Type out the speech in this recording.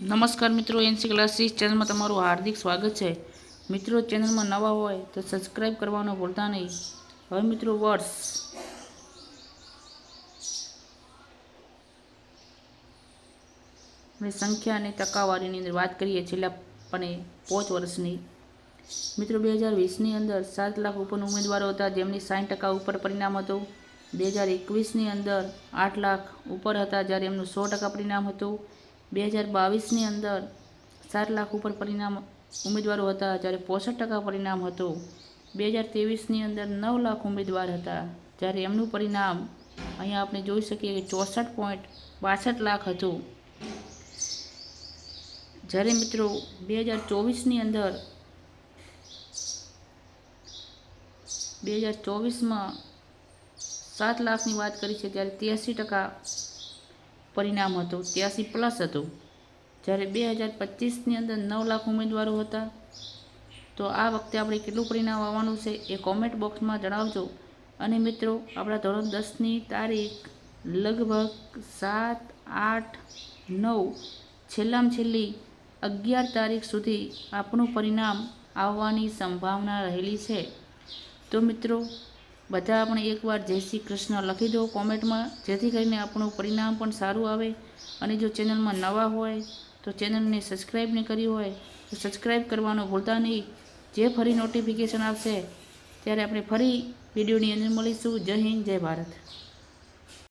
નમસ્કાર મિત્રો, NC classes ચેનલમાં તમારું હાર્દિક સ્વાગત છે. મિત્રો, ચેનલમાં નવા હોય તો સબસ્ક્રાઈબ કરવાનું ભૂલતા નહીં. હવે મિત્રો, વર્ષ. આપણે સંખ્યા અને ટકાવારીની અંદર વાત કરીએ છેલ્લા પણ પાંચ વર્ષની. મિત્રો, બે હજાર વીસની અંદર સાત લાખ ઉપરના ઉમેદવારો હતા, જેમની સાઠ ટકા ઉપર પરિણામ હતું. બે હજાર એકવીસની અંદર આઠ લાખ ઉપર હતા, જ્યારે એમનું સો ટકા પરિણામ હતું. બે હજાર બાવીસની અંદર સાત લાખ ઉપર પરિણામ ઉમેદવારો હતા, જ્યારે પોસઠ ટકા પરિણામ હતું. બે હજાર ત્રેવીસની અંદર નવ લાખ ઉમેદવાર હતા, જ્યારે એમનું પરિણામ અહીંયા આપણે જોઈ શકીએ કે ચોસઠ પોઈન્ટ બાસઠ લાખ હતું. જ્યારે મિત્રો બે હજાર ચોવીસની અંદર બે હજાર ચોવીસમાં સાત લાખની વાત કરી છે, ત્યારે ત્યાસી ટકા પરિણામ હતું ત્યાસી પ્લસ હતું. જ્યારે બે હજાર પચીસની અંદર નવ લાખ ઉમેદવારો હતા, તો આ વખતે આપણે કેટલું પરિણામ આવવાનું છે એ કોમેન્ટ બોક્સમાં જણાવજો. અને મિત્રો, આપણા ધોરણ દસની તારીખ લગભગ સાત, આઠ, નવ, છેલ્લામાં છેલ્લી અગિયાર તારીખ સુધી આપણું પરિણામ આવવાની સંભાવના રહેલી છે. તો મિત્રો બધા આપણે એકવાર જય શ્રી કૃષ્ણ લખી દો કોમેન્ટમાં, જેથી કરીને આપણું પરિણામ પણ સારું આવે. અને જો ચેનલમાં નવા હોય, તો ચેનલને સબસ્ક્રાઈબ નહીં કરી હોય, તો સબસ્ક્રાઈબ કરવાનું ભૂલતા નહીં. જે ફરી નોટિફિકેશન આવશે, ત્યારે આપણે ફરી વિડીયોની અંદર મળીશું. જય હિન્દ, જય ભારત.